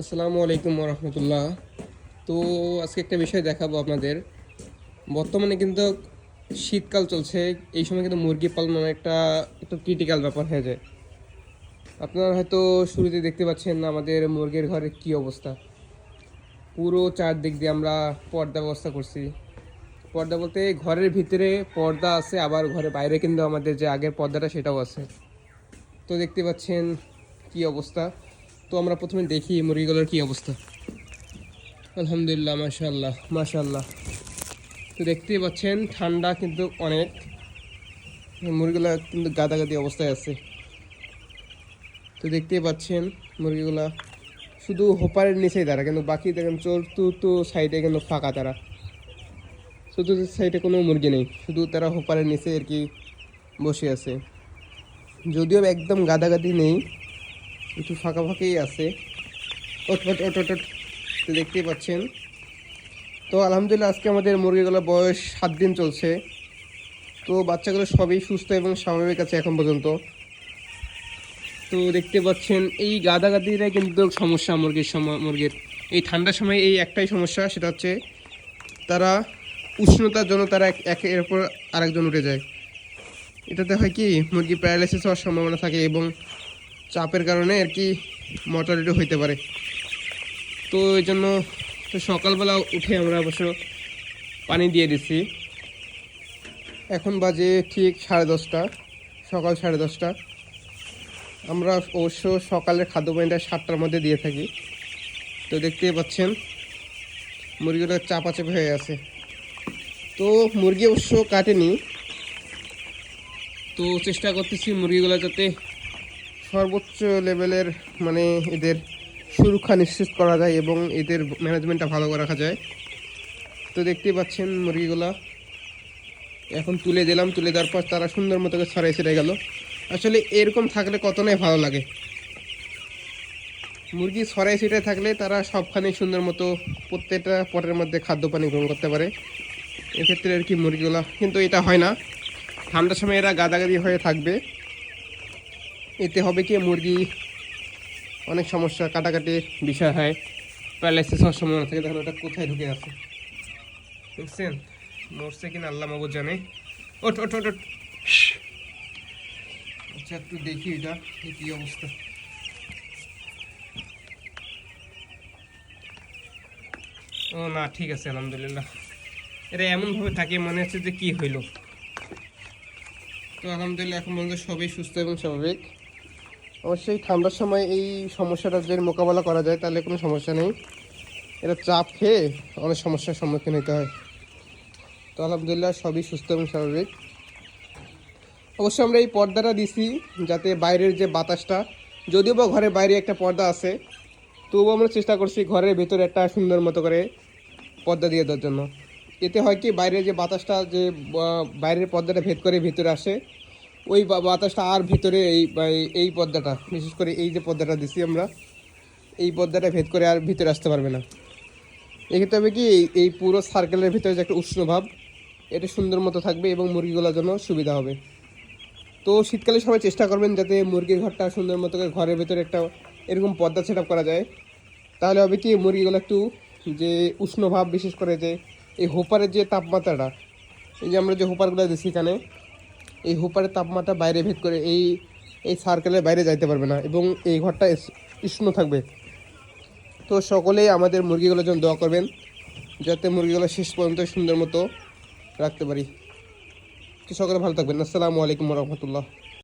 আসসালামু আলাইকুম রহমতুল্লাহ তো আজকে একটা বিষয় দেখাবো আপনাদের। বর্তমানে কিন্তু শীতকাল চলছে, এই সময় কিন্তু মুরগি পালন একটা, একটু ক্রিটিক্যাল ব্যাপার হয়ে যায়। আপনারা হয়তো শুরুতে দেখতে পাচ্ছেন আমাদের মুরগির ঘরের কি অবস্থা। পুরো চারদিক দিয়ে আমরা পর্দা ব্যবস্থা করছি। পর্দা বলতে ঘরের ভিতরে পর্দা আছে, আবার ঘরের বাইরে কিন্তু আমাদের যে আগের পর্দাটা সেটাও আছে। তো দেখতে পাচ্ছেন কি অবস্থা। তো আমরা প্রথমে দেখি মুরগিগুলোর কি অবস্থা। আলহামদুলিল্লাহ মাশাল্লাহ মাশাল্লাহ তো দেখতেই পাচ্ছেন, ঠান্ডা কিন্তু অনেক। মুরগিগুলো কিন্তু গাদাগাদি অবস্থায় আছে। তো দেখতেই পাচ্ছেন, মুরগিগুলা শুধু হোপারের নিচেই তারা কিন্তু বাকি দেখেন তু সাইডে কিন্তু ফাঁকা তারা। শুধু সাইডে কোনো মুরগি নেই, শুধু তারা হোপারের নিচে আর কি বসে আছে। যদিও একদম গাদাগাদি নেই একটু ফাঁকা ফাঁকাই আছে ওট ওট ওট ওট দেখতেই পাচ্ছেন। তো আলহামদুলিল্লাহ আজকে আমাদের মুরগিগুলো বয়স সাত দিন চলছে। তো বাচ্চাগুলো সবই সুস্থ এবং স্বাভাবিক আছে এখন পর্যন্ত। তো দেখতে পাচ্ছেন, এই গাদা গাদাগাদিরাই কিন্তু সমস্যা মুরগির সময়, মুরগির। এই ঠান্ডার সময় এই একটাই সমস্যা, সেটা হচ্ছে তারা উষ্ণতার জন্য তারা এক- একের উপর আরেকজন উঠে যায়। এটাতে হয় কি, মুরগি প্যারালাইসিস হওয়ার সম্ভাবনা থাকে এবং চাপের কারণে আর কি মর্টালিটি হইতে পারে। তো এই জন্য তো সকালবেলা উঠে আমরা অবশ্য পানি দিয়ে দিছি। এখন বাজে ঠিক সাড়ে দশটা, সকাল সাড়ে দশটা। আমরা অবশ্য সকালের খাদ্য পানিটা সাতটার মধ্যে দিয়ে থাকি। তো দেখতেই পাচ্ছেন মুরগিটা চাপাচাপি হয়ে আছে। তো মুরগি অবশ্য কাটেনি। তো চেষ্টা করতেছি মুরগিগুলো যাতে সর্বোচ্চ লেভেলের মানে এদের সুরক্ষা নিশ্চিত করা যায় এবং এদের ম্যানেজমেন্টটা ভালো রাখা যায়। তো দেখতেই পাচ্ছেন মুরগিগুলা। এখন তুলে দিলাম, তুলে দেওয়ার পর তারা সুন্দর মতো ছড়াই ছেড়ে গেল। আসলে এরকম থাকলে কতটাই ভালো লাগে? মুরগি ছড়াই ছিটে থাকলে তারা সবখানে সুন্দর মতো প্রত্যেকটা পটের মধ্যে খাদ্য পানি গ্রহণ করতে পারে। এক্ষেত্রে আর কি মুরগিগুলা, কিন্তু এটা হয় না। ঠান্ডার সময় এরা গাদাগাদি হয়ে থাকবে। এতে হবে কি, মুরগি অনেক সমস্যা কাটাকাটির বিষয় হয়। প্যারালাইসিস হওয়ার সম্ভাবনা থাকে, তখন ওটা কোথায় ঢুকে আছে দেখছেন? মরছে কিনা আল্লাহ মাবুদ জানে। ওঠ ওঠ ওঠ। আচ্ছা একটু দেখি এটা কি অবস্থা। ও না, ঠিক আছে, আলহামদুলিল্লাহ। এটা এমনভাবে থাকে, মনে হচ্ছে যে কি হইল। তো আলহামদুলিল্লাহ, এখন পর্যন্ত সবই সুস্থ এবং স্বাভাবিক। অবশ্যই ঠান্ডার সময় এই সমস্যাটা যদি মোকাবেলা করা যায়, তাহলে কোনো সমস্যা নেই। এটা চাপ খেয়ে অনেক সমস্যার সম্মুখীন হতে হয়। তো আলহামদুলিল্লাহ সবই সুস্থ এবং স্বাভাবিক। অবশ্যই আমরা এই পর্দাটা দিছি যাতে বাইরের যে বাতাসটা, যদিও বা ঘরের বাইরে একটা পর্দা আছে, তবুও আমরা চেষ্টা করছি ঘরের ভেতরে একটা সুন্দর মতো করে পর্দা দিয়ে দেওয়ার জন্য। এতে হয় কি, বাইরের যে বাতাসটা যে বাইরের পর্দাটা ভেদ করে ভিতরে আসে ওই বাতাসটা আর ভিতরে এই এই- পর্দাটা বিশেষ করে এই যে পর্দাটা দিছি আমরা, এই পর্দাটা ভেদ করে আর ভিতরে আসতে পারবে না। এক্ষেত্রে হবে কি, এই- পুরো সার্কেলের ভিতরে যে একটা উষ্ণ ভাব, এটা সুন্দর মতো থাকবে এবং মুরগিগুলোর জন্য সুবিধা হবে। তো শীতকালে সবাই চেষ্টা করবেন যাতে মুরগির ঘরটা সুন্দর মতো করে ঘরের ভেতরে একটা এরকম পর্দা সেট করা যায়। তাহলে হবে কি, মুরগিগুলো একটু যে উষ্ণ ভাব, বিশেষ করে যে এই হোপারের যে তাপমাত্রাটা, এই যে আমরা যে হোপারগুলো দিচ্ছি এখানে এই হুপারের তাপমাত্রা বাইরে ভেদ করে এই এই সার্কেলের বাইরে যাইতে পারবে না এবং এই ঘরটা উষ্ণ থাকবে। তো সকলেই আমাদের মুরগিগুলোর জন্য দোয়া করবেন, যাতে মুরগিগুলো শেষ পর্যন্ত সুন্দর মতো রাখতে পারি। তো সকলে ভালো থাকবেন। আসসালামু আলাইকুম রহমতুল্লাহ।